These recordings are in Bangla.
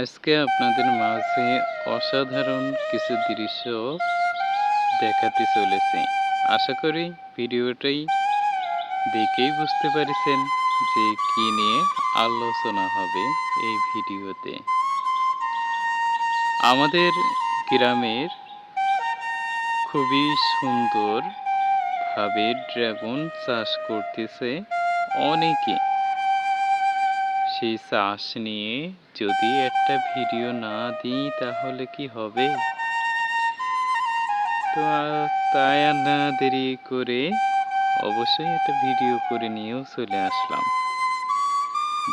আজকে আপনাদের মাঝে অসাধারণ কিছু দৃশ্য দেখাতে চলেছে। আশা করি ভিডিওটাই দেখেই বুঝতে পারছেন যে কি নিয়ে আলোচনা হবে এই ভিডিওতে। আমাদের গ্রামের খুবই সুন্দর ভাবে ড্রাগন চাষ করতেছে অনেকে। সেই চাষ নিয়ে যদি একটা ভিডিও না দিই, তাহলে কি হবে? তো তাই আর না দেরি করে অবশ্যই একটা ভিডিও করে নিয়েও চলে আসলাম।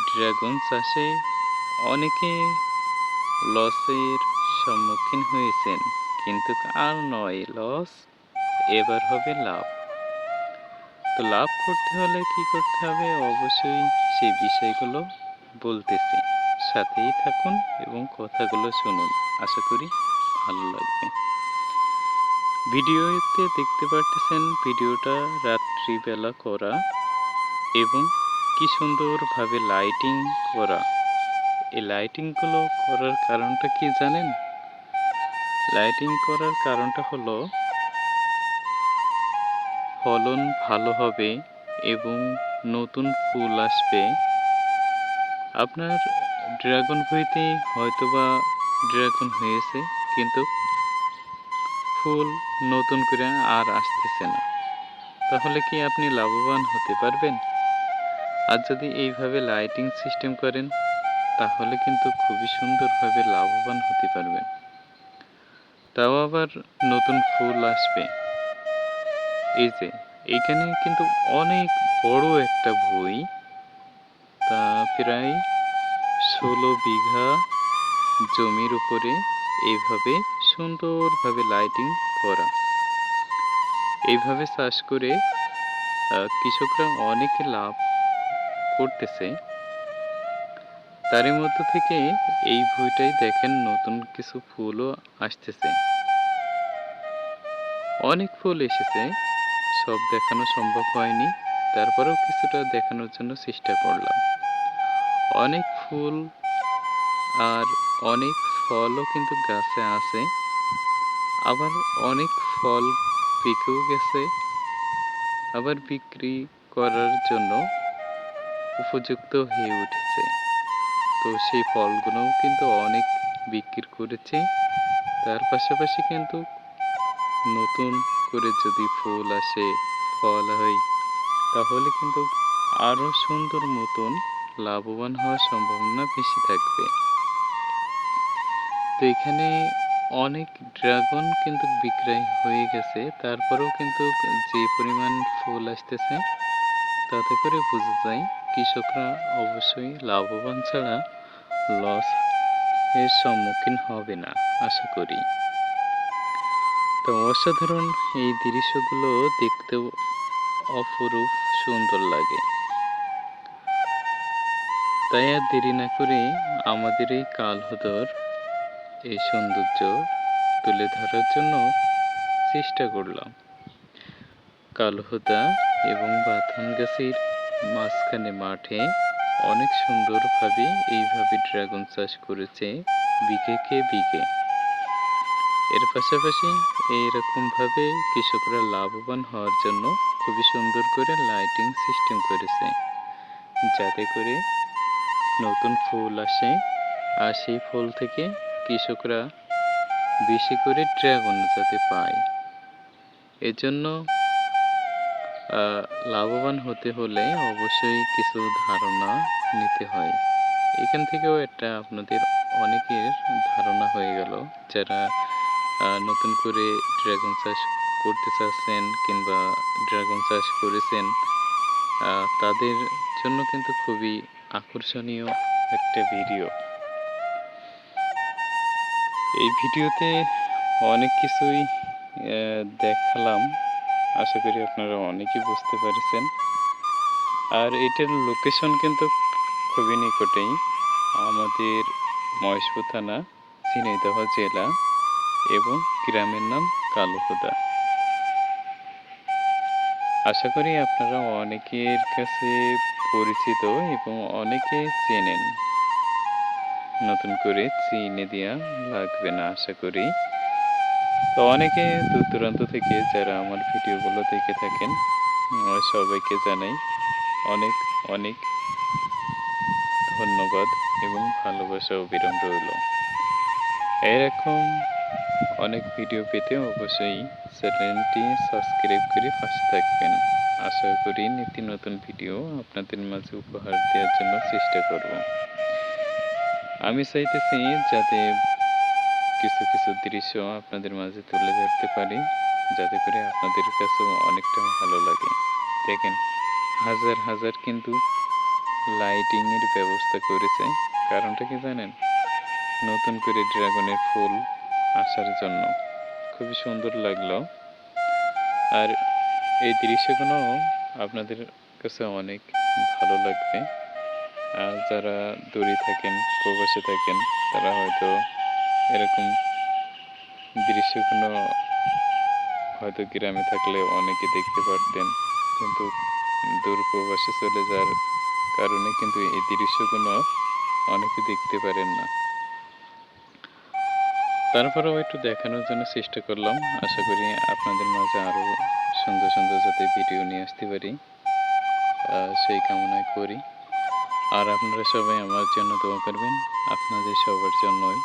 ড্রাগন চাষে অনেকে লসের সম্মুখীন হয়েছেন, কিন্তু আর নয়, লস এবার হবে লাভ। তো লাভ করতে হলে কি করতে হবে? অবশ্যই সেই বিষয়গুলো বলতেছি। সাথেই থাকুন এবং কথাগুলো শুনুন। আশা করি ভালো লাগবে। ভিডিওতে দেখতে পারতেছেন ভিডিওটা রাত্রিবেলা করা এবং কি সুন্দরভাবে লাইটিং করা। এই লাইটিংগুলো করার কারণটা কি জানেন? লাইটিং করার কারণটা হলো ফলন ভালো হবে এবং নতুন ফুল আসবে। আপনার ড্রাগন বইতে হয়তোবা ড্রাগন হয়েছে, কিন্তু ফুল নতুন করে আর আসতেছে না। তাহলে কি আপনি লাভবান হতে পারবেন? আর যদি এইভাবে লাইটিং সিস্টেম করেন, তাহলে কিন্তু খুবই সুন্দরভাবে লাভবান হতে পারবেন। তাও আবার নতুন ফুল আসবে। এই যে, এইখানে কিন্তু অনেক বড় একটা বই তা প্রায় ষোলো বিঘা জমির উপরে এইভাবে সুন্দরভাবে লাইটিং করা। এইভাবে চাষ করে কৃষকরা অনেক লাভ করতেছে। তারই মধ্য থেকে এই ভুঁইটাই দেখেন নতুন কিছু ফুলও আসতেছে। অনেক ফুল এসেছে, সব দেখানো সম্ভব হয়নি। তারপরেও কিছুটা দেখানোর জন্য চেষ্টা করলাম। অনেক ফুল আর অনেক ফলও কিন্তু গাছে আছে। আবার অনেক ফল পেকেও গেছে। আবার বিক্রি করার জন্য উপযুক্ত হয়ে উঠেছে। তো সেই ফলগুলোও কিন্তু অনেক বিক্রি করেছে। তার পাশাপাশি কিন্তু নতুন করে যদি ফুল আসে, ফল হয়, তাহলে কিন্তু আরও সুন্দর মতন লাভবান হওয়ার সম্ভাবনা বেশি থাকবে। তো এখানে অনেক ড্রাগন কিন্তু বিক্রয় হয়ে গেছে, তারপরেও কিন্তু যে পরিমাণ ফুল আসতেছে, তাতে করে বোঝা যায় কৃষকরা অবশ্যই লাভবান ছাড়া লস এর সম্মুখীন হবে না, আশা করি। তো অসাধারণ এই দৃশ্যগুলো দেখতেও অপরূপ সুন্দর লাগে। তাই আর দেরি না করে আমাদের এই কালহদর, এই সৌন্দর্য তুলে ধরার জন্য চেষ্টা করলাম। কালহুদা এবং বাথান গাছের মাঝখানে মাঠে অনেক সুন্দরভাবে এইভাবে ড্রাগন চাষ করেছে বিঘেকে বিঘে। এর পাশাপাশি এইরকমভাবে কৃষকরা লাভবান হওয়ার জন্য খুবই সুন্দর করে লাইটিং সিস্টেম করেছে, যাতে করে নতুন ফুল আসে আর সেই ফুল থেকে কৃষকরা বেশি করে ড্রাগন যাতে পায়। এজন্য লাভবান হতে হলে অবশ্যই কিছু ধারণা নিতে হয়। এখান থেকেও একটা আপনাদের অনেকের ধারণা হয়ে গেল। যারা নতুন করে ড্রাগন চাষ করতে চাচ্ছেন কিংবা ড্রাগন চাষ করেছেন তাদের জন্য কিন্তু খুবই আকর্ষণীয় একটা ভিডিও এই ভিডিওতে অনেক কিছুই দেখালাম। আশা করি আপনারা অনেকেই বুঝতে পেরেছেন। আর এটার লোকেশন কিন্তু খুবই নিকটেই। আমাদের মহেশপুর থানা, ঝিনাইদহ জেলা এবং গ্রামের নাম কালোহুদা আশা করি আপনারা অনেকের কাছে পরিচিত এবং অনেকে চেনেন। নতুন করে চিনে দেওয়া লাগবে না আশা করি। তো অনেকে দূর দূরান্ত থেকে যারা আমার ভিডিওগুলো দেখে থাকেন সবাইকে জানাই অনেক অনেক ধন্যবাদ এবং ভালোবাসা অবিরাম রইল এরকম অনেক ভিডিও পেতে অবশ্যই চ্যানেলটি সাবস্ক্রাইব করে পাশে থাকবেন। আশা করি নিত্য নতুন ভিডিও আপনাদের মাঝে উপহার দেওয়ার জন্য চেষ্টা করব। আমি চাইতেছি যাতে কিছু কিছু দৃশ্য আপনাদের মাঝে তুলে ধরতে পারি, যাতে করে আপনাদের কাছেও অনেকটা ভালো লাগে। দেখেন, হাজার হাজার কিন্তু লাইটিংয়ের ব্যবস্থা করেছে। কারণটা কি জানেন? নতুন করে ড্রাগনের ফুল আসার জন্য। খুবই সুন্দর লাগল। আর এই দৃশ্যগুলো আপনাদের কাছে অনেক ভালো লাগবে। আর যারা দূরে থাকেন, প্রবাসে থাকেন, তারা হয়তো এরকম দৃশ্যগুলো হয়তো গ্রামে থাকলে অনেকে দেখতে পারতেন। কিন্তু দূর প্রবাসে চলে যাওয়ার কারণে কিন্তু এই দৃশ্যগুলো অনেকে দেখতে পারেন না। তারপরেও একটু দেখানোর জন্য চেষ্টা করলাম। আশা করি আপনাদের মাঝে আরও সুন্দর সুন্দর যাতে ভিডিও নিয়ে আসতে পারি। সেই কামনাই করি। আর আপনারা সবাই আমার জন্য দোয়া করবেন। আপনাদের সবার জন্যই।